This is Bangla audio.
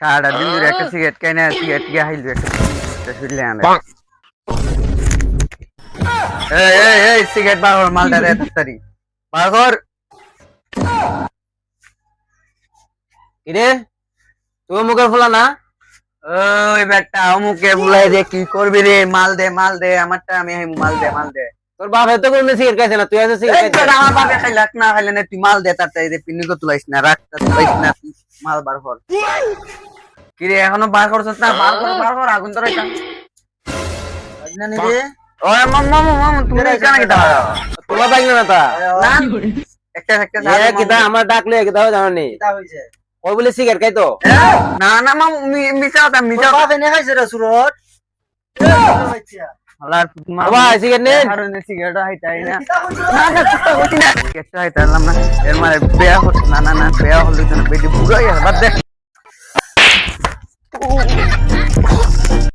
সারাটা দিন ধরে একটা সিগারেট খাই না সিগারেট গিয়ে একটা শুনলে আনে। এই এই এই সিগারেট বার কর মালটা রে তাড়াতাড়ি। বার কর। কিরে? তুমি মুখের ফুলা না? ওই বেটা অমুকে বুলাই রে কি করবি রে? মাল দে মাল দে আমারটা আমি হাই মাল দে মাল দে। তোর বাপ এত করে সিগারেট খাইছে না? তুই আছে এই সিগারেট আমার বাপে খাইলাক না খাইলে না তুই মাল দে তাড়াতাড়ি দে পিন্নি কো তুলাইস না রাখ তুলাইস না মাল বার কর। কি রে এখনও বার করছস না? বার কর বার কর আগুন তো রাখা ওই মাম্মা মাম্মা তুমি কেন কি দাও তোমার বাইক না তা? না। একটা একটা এ কিতা আমার ডাকলে কিতা জানো নি? ওই বলে সিগারেট খাইতো? না না মাম মিছা কথা মিছা কথা। হালার মা বাবা সিগারেট নেন আর নে সিগারেট হাইতাই না। না না চিন্তা করছি না। সিগারেট হাইতালাম না। এর মানে বেয়া হচ্ছে না না না বেয়া হলে তো বেটি বুড়ো হয়ে বাদ দে। oh.